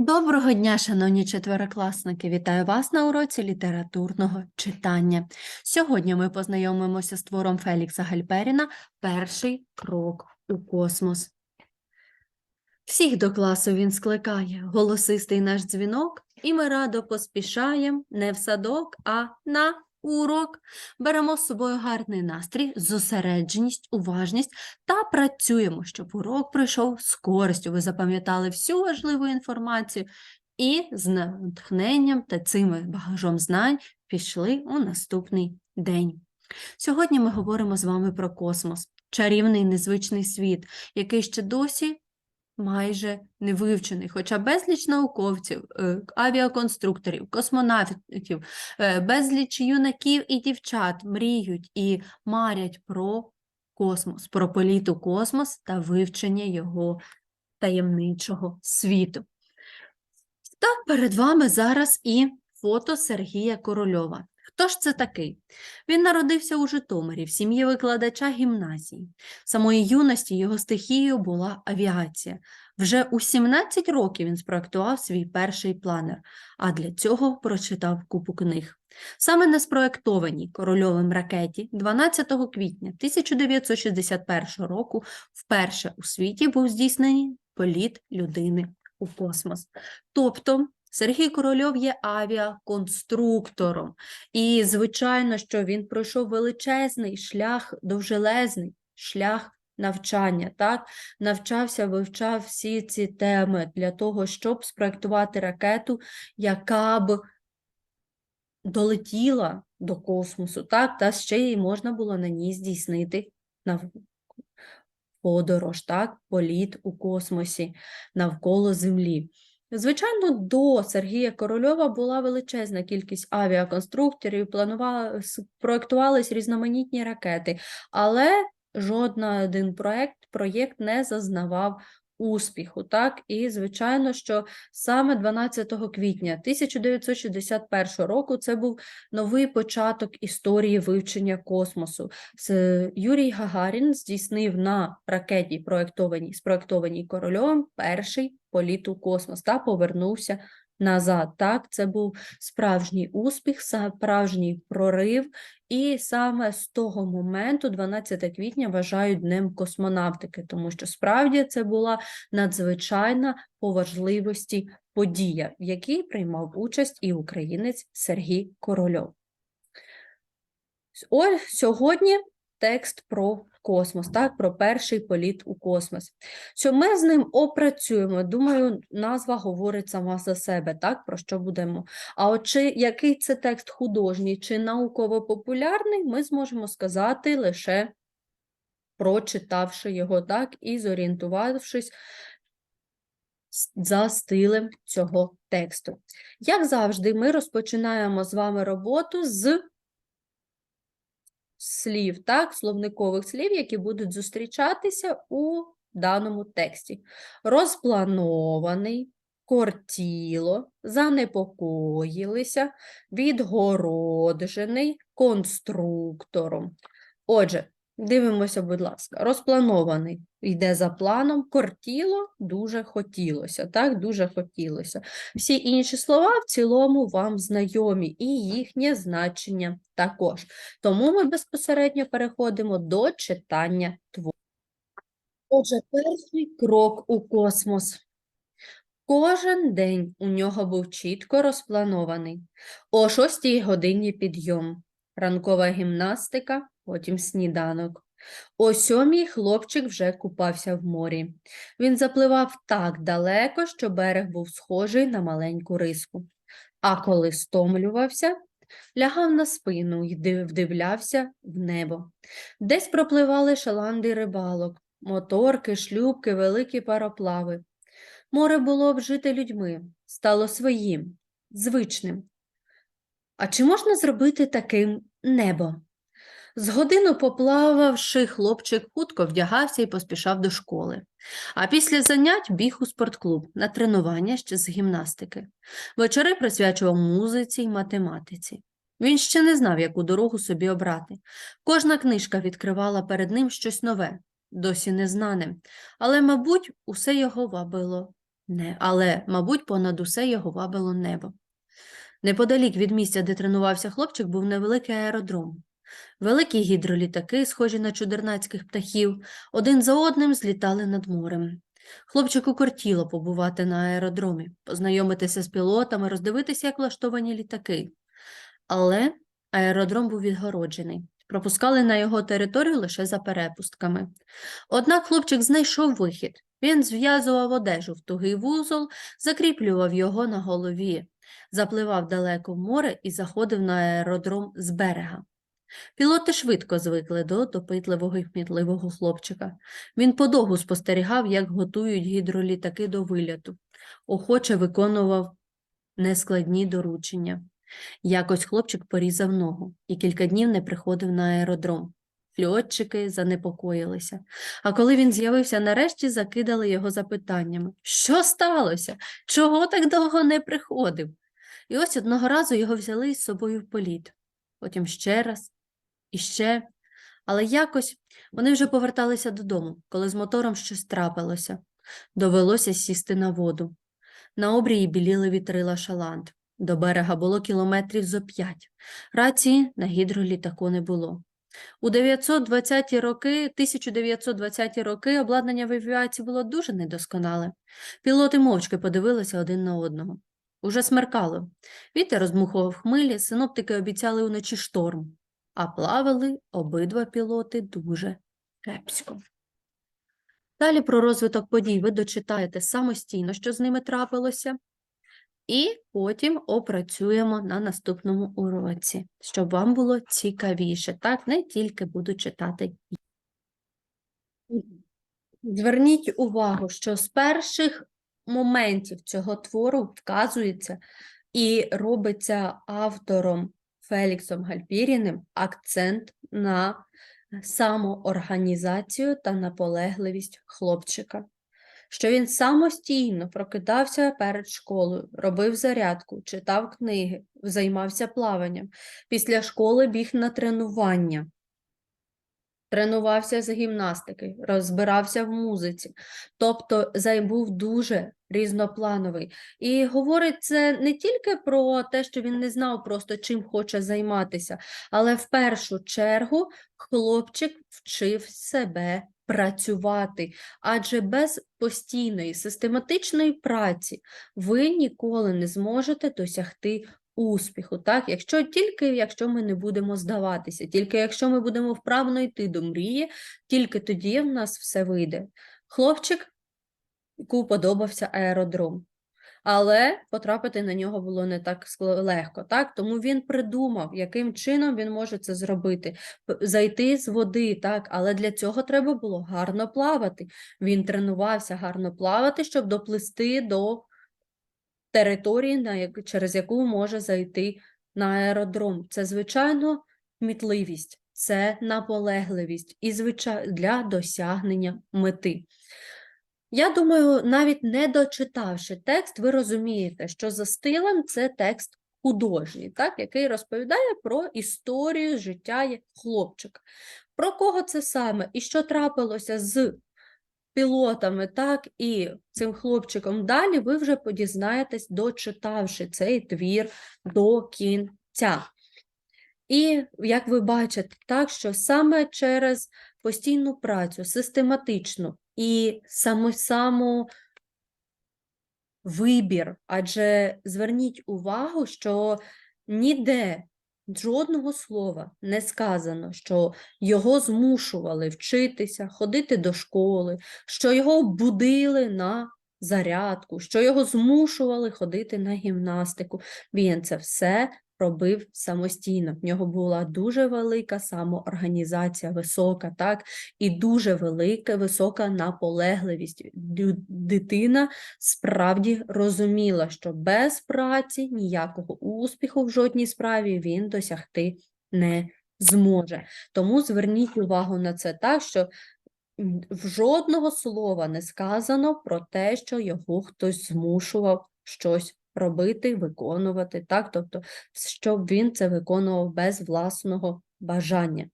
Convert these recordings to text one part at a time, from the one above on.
Доброго дня, шановні четверокласники! Вітаю вас на уроці літературного читання. Сьогодні ми познайомимося з твором Фелікса Гальперіна Перший крок у космос. Всіх до класу він скликає, голосистий наш дзвінок, і ми радо поспішаємо не в садок, а на урок. Беремо з собою гарний настрій, зосередженість, уважність та працюємо, щоб урок пройшов з користю. Ви запам'ятали всю важливу інформацію і з натхненням та цим багажом знань пішли у наступний день. Сьогодні ми говоримо з вами про космос, чарівний незвичний світ, який ще досі майже не вивчений, хоча безліч науковців, е, авіаконструкторів, космонавтів, е, безліч юнаків і дівчат мріють і марять про космос, про політ у космос та вивчення його таємничого світу. Так, перед вами зараз і фото Сергія Корольова. Хто ж це такий? Він народився у Житомирі в сім'ї викладача гімназії. Самої юності його стихією була авіація. Вже у 17 років він спроектував свій перший планер, а для цього прочитав купу книг. Саме на спроектованій корольовим ракеті 12 квітня 1961 року вперше у світі був здійснений політ людини у космос. Тобто Сергій Корольов є авіаконструктором, і, звичайно, що він пройшов величезний шлях, довжелезний шлях навчання, так? навчався, вивчав всі ці теми для того, щоб спроектувати ракету, яка б долетіла до космосу, так? та ще й можна було на ній здійснити подорож, так? політ у космосі навколо Землі. Звичайно, до Сергія Корольова була величезна кількість авіаконструкторів, планували, проєктувались різноманітні ракети, але жоден один проєкт, проєкт не зазнавав успіху. Так? І, звичайно, що саме 12 квітня 1961 року це був новий початок історії вивчення космосу. Юрій Гагарін здійснив на ракеті, проєктованій, спроєктованій Корольовим, перший політ у космос та повернувся назад. Так, це був справжній успіх, справжній прорив, і саме з того моменту, 12 квітня, вважають днем космонавтики, тому що справді це була надзвичайна по важливості подія, в якій приймав участь і українець Сергій Корольов. Ось сьогодні текст про космос, так, про перший політ у космос. Що ми з ним опрацюємо, думаю, назва говорить сама за себе, так, про що будемо. А от чи який це текст художній чи науково-популярний, ми зможемо сказати лише прочитавши його, так, і зорієнтувавшись за стилем цього тексту. Як завжди, ми розпочинаємо з вами роботу з слів, так, словникових слів, які будуть зустрічатися у даному тексті. Розпланований, кортіло, занепокоїлися, відгороджений конструктором. Отже, дивимося, будь ласка, розпланований йде за планом, кортіло дуже хотілося, так, дуже хотілося. Всі інші слова в цілому вам знайомі, і їхнє значення також. Тому ми безпосередньо переходимо до читання твору. Отже, перший крок у космос. Кожен день у нього був чітко розпланований. О 6 годині підйом, ранкова гімнастика, потім сніданок. О сьомій хлопчик вже купався в морі. Він запливав так далеко, що берег був схожий на маленьку риску. А коли стомлювався, лягав на спину і вдивлявся в небо. Десь пропливали шаланди рибалок, моторки, шлюпки, великі пароплави. Море було обжите людьми, стало своїм, звичним. А чи можна зробити таким небо? З годину поплававши, хлопчик хутко вдягався і поспішав до школи. А після занять біг у спортклуб на тренування ще з гімнастики. Вечори присвячував музиці й математиці. Він ще не знав, яку дорогу собі обрати. Кожна книжка відкривала перед ним щось нове, досі незнане, але, мабуть, усе його вабило Не, але, мабуть, понад усе його вабило небо. Неподалік від місця, де тренувався хлопчик, був невеликий аеродром. Великі гідролітаки, схожі на чудернацьких птахів, один за одним злітали над морем. Хлопчику кортіло побувати на аеродромі, познайомитися з пілотами, роздивитися, як влаштовані літаки. Але аеродром був відгороджений. Пропускали на його територію лише за перепустками. Однак хлопчик знайшов вихід. Він зв'язував одежу в тугий вузол, закріплював його на голові, запливав далеко в море і заходив на аеродром з берега. Пілоти швидко звикли до допитливого і кмітливого хлопчика. Він подовгу спостерігав, як готують гідролітаки до виліту, охоче виконував нескладні доручення. Якось хлопчик порізав ногу і кілька днів не приходив на аеродром. Льотчики занепокоїлися. А коли він з'явився нарешті, закидали його запитаннями. Що сталося? Чого так довго не приходив? І ось одного разу його взяли із собою в політ. Потім ще раз, і ще. Але якось вони вже поверталися додому, коли з мотором щось трапилося. Довелося сісти на воду. На обрії біліли вітрила шаланд. До берега було кілометрів зо п'ять. Рації на гідролітаку не було. У 920-ті роки, 1920-ті роки обладнання в авіації було дуже недосконале. Пілоти мовчки подивилися один на одного. Уже смеркало. Вітер розмухував хмилі, синоптики обіцяли уночі шторм, а плавали обидва пілоти дуже кепсько. Далі про розвиток подій ви дочитаєте самостійно, що з ними трапилося, і потім опрацюємо на наступному уроці, щоб вам було цікавіше. Так, не тільки буду читати. Зверніть увагу, що з перших моментів цього твору вказується і робиться автором Феліксом Гальпіріним акцент на самоорганізацію та наполегливість хлопчика. Що він самостійно прокидався перед школою, робив зарядку, читав книги, займався плаванням. Після школи біг на тренування, тренувався з гімнастики, розбирався в музиці, тобто був дуже різноплановий. І говорить це не тільки про те, що він не знав просто чим хоче займатися, але в першу чергу хлопчик вчив себе працювати, адже без постійної систематичної праці ви ніколи не зможете досягти успіху, так? Якщо тільки якщо ми не будемо здаватися, тільки якщо ми будемо вправно йти до мрії, тільки тоді в нас все вийде. Хлопчик, яку подобався аеродром. Але потрапити на нього було не так легко, так? Тому він придумав, яким чином він може це зробити. Зайти з води, так, але для цього треба було гарно плавати. Він тренувався гарно плавати, щоб доплисти до території, на як, через яку може зайти на аеродром. Це, звичайно, кмітливість, це наполегливість і звичай... для досягнення мети. Я думаю, навіть не дочитавши текст, ви розумієте, що за стилем це текст художній, так, який розповідає про історію життя хлопчика. Про кого це саме і що трапилося з пілотами, так і цим хлопчиком далі, ви вже подізнаєтесь, дочитавши цей твір до кінця. І як ви бачите, так що саме через постійну працю, систематичну і саму саму вибір, адже зверніть увагу, що ніде жодного слова не сказано, що його змушували вчитися, ходити до школи, що його будили на зарядку, що його змушували ходити на гімнастику. Він це все робив самостійно. В нього була дуже велика самоорганізація, висока, так, і дуже велика, висока наполегливість. Дитина справді розуміла, що без праці ніякого успіху в жодній справі він досягти не зможе. Тому зверніть увагу на це так, що в жодного слова не сказано про те, що його хтось змушував щось робити, виконувати, так? Тобто, щоб він це виконував без власного бажання.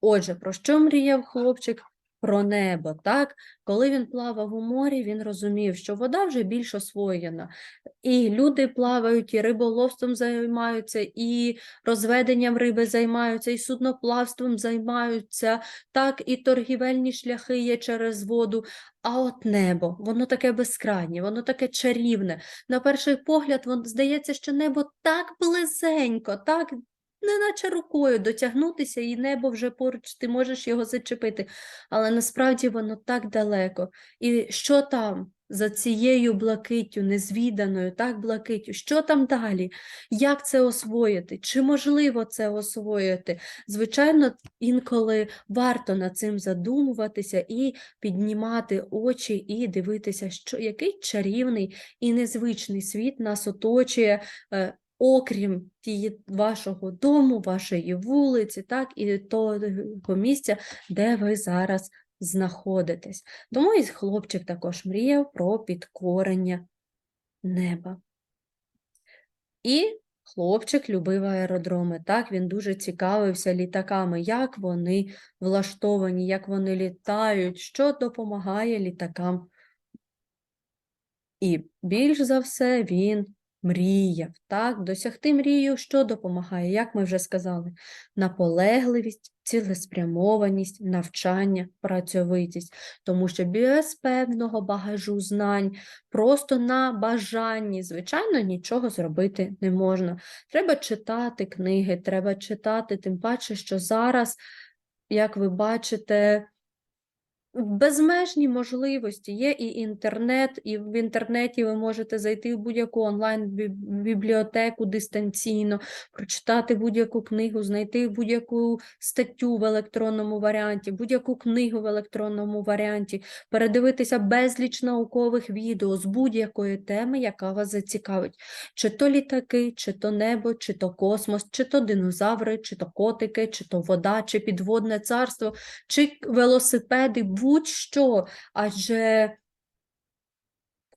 Отже, про що мріяв хлопчик? Про небо. Так? Коли він плавав у морі, він розумів, що вода вже більш освоєна. І люди плавають, і риболовством займаються, і розведенням риби займаються, і судноплавством займаються, так, і торгівельні шляхи є через воду. А от небо, воно таке безкрайнє, воно таке чарівне. На перший погляд, воно здається, що небо так близенько, так неначе рукою дотягнутися, і небо вже поруч, ти можеш його зачепити. Але насправді воно так далеко. І що там за цією блакиттю, незвіданою, так блакиттю, що там далі? Як це освоїти? Чи можливо це освоїти? Звичайно, інколи варто над цим задумуватися і піднімати очі і дивитися, що який чарівний і незвичний світ нас оточує. Окрім тії вашого дому, вашої вулиці, так, і того місця, де ви зараз знаходитесь. Тому і хлопчик також мріяв про підкорення неба. І хлопчик любив аеродроми. Так, він дуже цікавився літаками, як вони влаштовані, як вони літають, що допомагає літакам. І більш за все він мріяв, так, досягти мрію, що допомагає, як ми вже сказали, наполегливість, цілеспрямованість, навчання, працьовитість, тому що без певного багажу знань, просто на бажанні, звичайно, нічого зробити не можна. Треба читати книги, треба читати, тим паче, що зараз, як ви бачите, безмежні можливості. Є і інтернет, і в інтернеті ви можете зайти в будь-яку онлайн-бібліотеку дистанційно, прочитати будь-яку книгу, знайти будь-яку статтю в електронному варіанті, будь-яку книгу в електронному варіанті, передивитися безліч наукових відео з будь-якої теми, яка вас зацікавить. Чи то літаки, чи то небо, чи то космос, чи то динозаври, чи то котики, чи то вода, чи підводне царство, чи велосипеди, будь-що, адже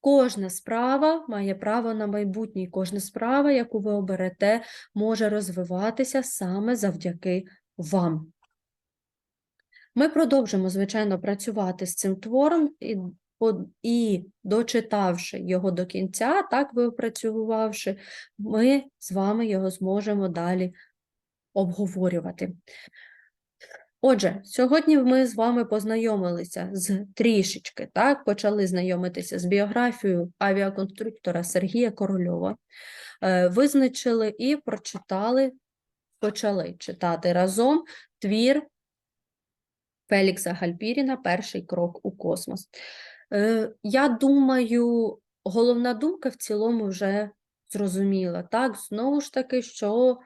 кожна справа має право на майбутнє, і кожна справа, яку ви оберете, може розвиватися саме завдяки вам. Ми продовжимо, звичайно, працювати з цим твором і, і дочитавши його до кінця, так випрацювавши, ми з вами його зможемо далі обговорювати. Отже, сьогодні ми з вами познайомилися з трішечки, так, почали знайомитися з біографією авіаконструктора Сергія Корольова, е, визначили і прочитали, почали читати разом твір Фелікса Гальпіріна Перший крок у космос. Е, Я думаю, головна думка в цілому вже зрозуміла. Так, знову ж таки, що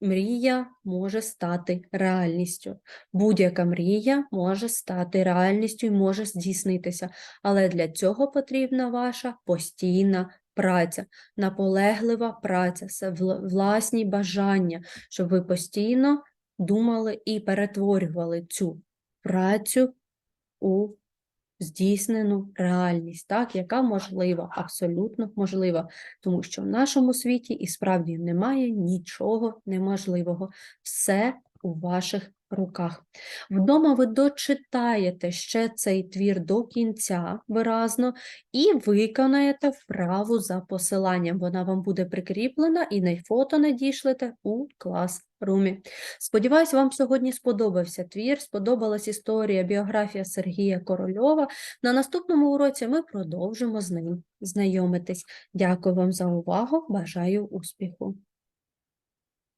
мрія може стати реальністю. Будь-яка мрія може стати реальністю і може здійснитися, але для цього потрібна ваша постійна праця, наполеглива праця, власні бажання, щоб ви постійно думали і перетворювали цю працю у здійснену реальність, так, яка можлива, абсолютно можлива, тому що в нашому світі і справді немає нічого неможливого. Все у ваших руках. Вдома ви дочитаєте ще цей твір до кінця виразно і виконаєте вправу за посиланням. Вона вам буде прикріплена і на фото надішлете у клас-румі. Сподіваюсь, вам сьогодні сподобався твір, сподобалась історія, біографія Сергія Корольова. На наступному уроці ми продовжимо з ним знайомитись. Дякую вам за увагу, бажаю успіху!